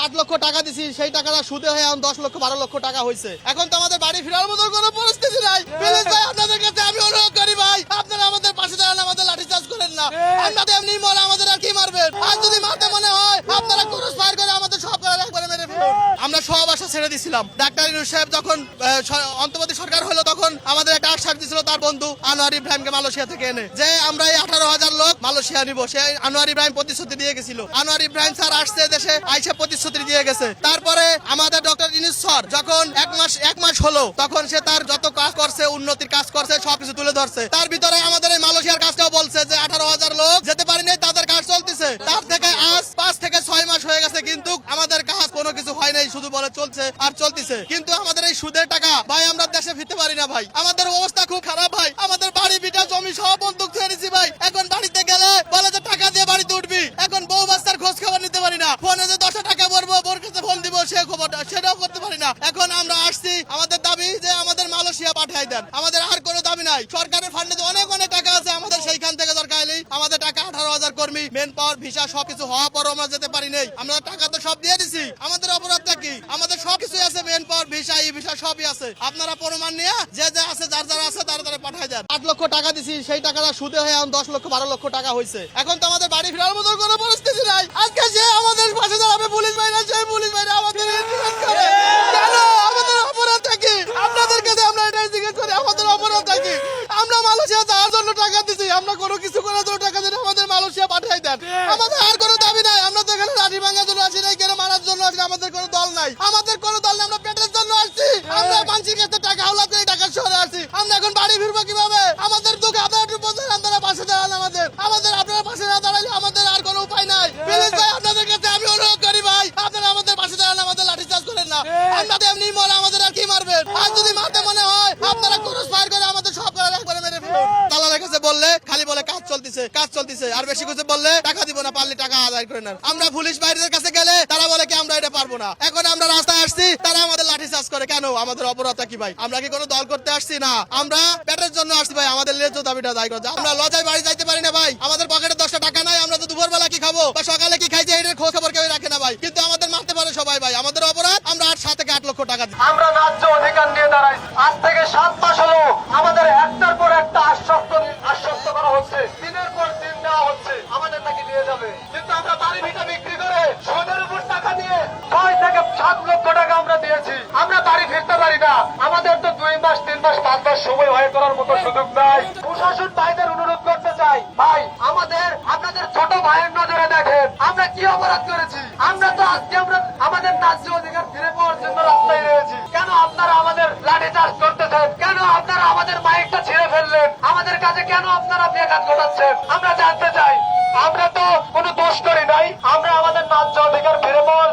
আট লক্ষ টাকা দিছি সেই টাকাটা সুদে হয়ে এখন দশ লক্ষ বারো লক্ষ টাকা হয়েছে এখন তো আমাদের বাড়ি ফেরার মতো কোনো পরিস্থিতি নাই। প্লিজ ভাই আপনাদের কাছে আমি অনুরোধ করি ভাই আপনারা আমাদের পাশে দাঁড়ান আমাদের লাঠি চার্জ করেন না। আমরা এমনি মরে আমাদের আর কি মারবেন আর যদি মারতে মনে হয় আপনারা ক্রুশ ফায়ার করে আমাদের সব করে একবারে মেরে ফেলুন। আমরা সব আশা ছেড়ে দিছিলাম। ডাক্তার ইনু সাহেব যখন অন্তর্বর্তী সরকার হলো তখন আমাদের একটা আশ্বাস দিছিল তার বন্ধু আনোয়ার ইব্রাহিমকে মালয়েশিয়া থেকে এনে যে আমরা এই আঠারো হাজার মালয়েশিয়া নিব। সে আনোয়ার ইব্রাহিম প্রতিশ্রুতি দিয়ে গেছিল। আনোয়ার ইব্রাহিম স্যার আসছে দেশে, আইসে প্রতিশ্রুতি দিয়ে গেছে। তারপরে আমাদের ডক্টর ইনিস যখন এক মাস এক মাস হলো, তখন সে তার যত কাজ করছে, উন্নতির কাজ করছে, সবকিছু তুলে ধরছে। তার ভিতরে আমাদের এই মালয়েশিয়ার কাজটাও বলছে যে আঠারো হাজার লোক যেতে পারেনি, তাদের কাজ চলতেছে। তার থেকে আজ পাঁচ থেকে ছয় মাস হয়ে গেছে, কিন্তু আমাদের কাজ কোনো কিছু হয় নাই, শুধু বলে চলছে আর চলতেছে। কিন্তু আমাদের এই সুদের টাকা, ভাই, আমরা দেশে ফিরতে পারি না, ভাই। আমাদের অবস্থা খুব খারাপ, ভাই। আমাদের বাড়ি, বিটা, জমি সব বন্দুক ধরে নিছি ভাই এখন বাড়িতে গেলে বলে যে টাকা দিয়ে বাড়িতে উঠবি এখন বউ বাচ্চার খোঁজ খবর নিতে পারি না দশ টাকা ফোন দিব, সে খবরটা, সেটাও করতে পারি না। এখন আমরা আসছি, আমাদের দাবি যে আমাদের মালয়েশিয়া পাঠাই দেন। আমাদের আর কোনো দাবি নাই। সরকারের ফান্ডে অনেক অনেক টাকা আছে, আমাদের সেইখান থেকে দরকার আমাদের টাকা আঠারো হাজার কর্মী মেন পাওয়ার ভিসা হওয়া আমরা যেতে পারি নাই। আমরা টাকা তো সব দিয়ে দিছি। আমাদের অপরাধটা কি? আমাদের আছে মেন পাওয়ার ভিসা ভিসা সবই আছে। আপনারা প্রমাণ নিয়ে যে যে আছে, যার যারা আছে, তারা তারা পাঠাই দেন। আট লক্ষ টাকা দিছি, সেই টাকাটা সুদে হয়ে এখন দশ লক্ষ, বারো লক্ষ টাকা হয়েছে এখন তো আমাদের বাড়ি ফেরার মতো কোনো পরিস্থিতি নাই। যাওয়ার জন্য টাকা দিছি। আমরা কোনো কিছু করার জন্য টাকা দিলে আমাদের মালয়েশিয়া পাঠাই দেন। আমাদের আর কোনো দাবি নাই। আমরা তো এখানে লাঠি ভাঙার জন্য আসি নাই কেন মারার জন্য আসি আমাদের কোনো দল নাই। আমাদের কোনো দল নাই আমরা পেটের জন্য আসছি। আমরা মানসিক কাছে টাকা হাওলা করে টাকা শহরে আসি। আমরা এখন বাড়ি ফিরবো কীভাবে? আমাদের দুঃখ আপনারা একটু বোঝেন আপনারা পাশে দাঁড়ান আমাদের। আমাদের আপনারা পাশে না দাঁড়ালে আমাদের আর কোনো উপায় নাই। প্লিজ ভাই আপনাদের কাছে আমি অনুরোধ করি ভাই আপনারা আমাদের পাশে দাঁড়ান আমাদের লাঠি চার্জ করেন না। আমরা এমনি মরে আমাদের আর কি মারবেন? আর যদি মারতে মনে হয় আপনারা ক্রুশ ফায়ার করে আমাদের সব করে একবারে মেরে ফেলুন তালা কাছে বললে খালি বলে কাজ চলতেছে কাজ চলতেছে। আর বেশি কিছু বললে টাকা দিব না, পারলে টাকা আদায় করে নেন। আমরা পুলিশ বাইরের কাছে গেলে তারা বলে কি আমরা এটা পারব না। এখন আমরা রাস্তায় আসছি, তারা আমাদের লাঠি চার্জ করে। কেন? আমাদের অপরাধটা কি ভাই? আমরা কি কোনো দল করতে আসছি না? আমরা পেটের জন্য আসছি ভাই, আমাদের লেজ দাবিটা দায় করছে আমরা লজায় বাড়ি যাইতে পারি না ভাই। আমাদের পকেটে দশটা টাকা নাই, আমরা তো দুপুর বেলা কি খাব? বা সকালে কি খাইছে এটার খোঁজ খবর কেউ রাখে না ভাই। কিন্তু আমাদের মারতে পারে সবাই ভাই। আমাদের অপরাধ, আমরা আট, সাত থেকে আট লক্ষ টাকা দিই। আমরা ন্যায্য অধিকার নিয়ে দাঁড়াই আজ থেকে সাত মাস হলো আমাদের একটার পর একটা আশ্বস্ত আশ্বস্ত করা হচ্ছে দিনের পর দিন দেওয়া হচ্ছে আমাদের নাকি নিয়ে যাবে কিন্তু আমরা বাড়ি ভিটা বিক্রি করে সুদের উপর টাকা দিয়ে ছয় থেকে সাত লক্ষ টাকা আমরা দিয়েছি আমরা বাড়ি না, আমাদের তো দুই মাস, তিন মাস, পাঁচ মাস সময় হয়ে করার মতো সুযোগ নাই। প্রশাসন ভাইদের অনুরোধ করতে চাই। ভাই, আমাদের, আপনাদের ছোট ভাইয়ের নজরে দেখেন। আমরা কি অপরাধ করেছি? আমরা তো আজকে আমরা আমাদের ন্যায্য অধিকার ফিরে পাওয়ার জন্য রাস্তায় রয়েছি। কেন আপনারা আমাদের লাঠি চার্জ করতেছেন? কেন আপনারা আমাদের মাইকটা ছিঁড়ে ফেললেন? আমাদের কাছে কেন আপনারা বেকাত ঘটাচ্ছেন? আমরা জানতে চাই। আমরা তো কোনো দোষ করি নাই। আমরা আমাদের ন্যায্য অধিকার ফিরে পাওয়ার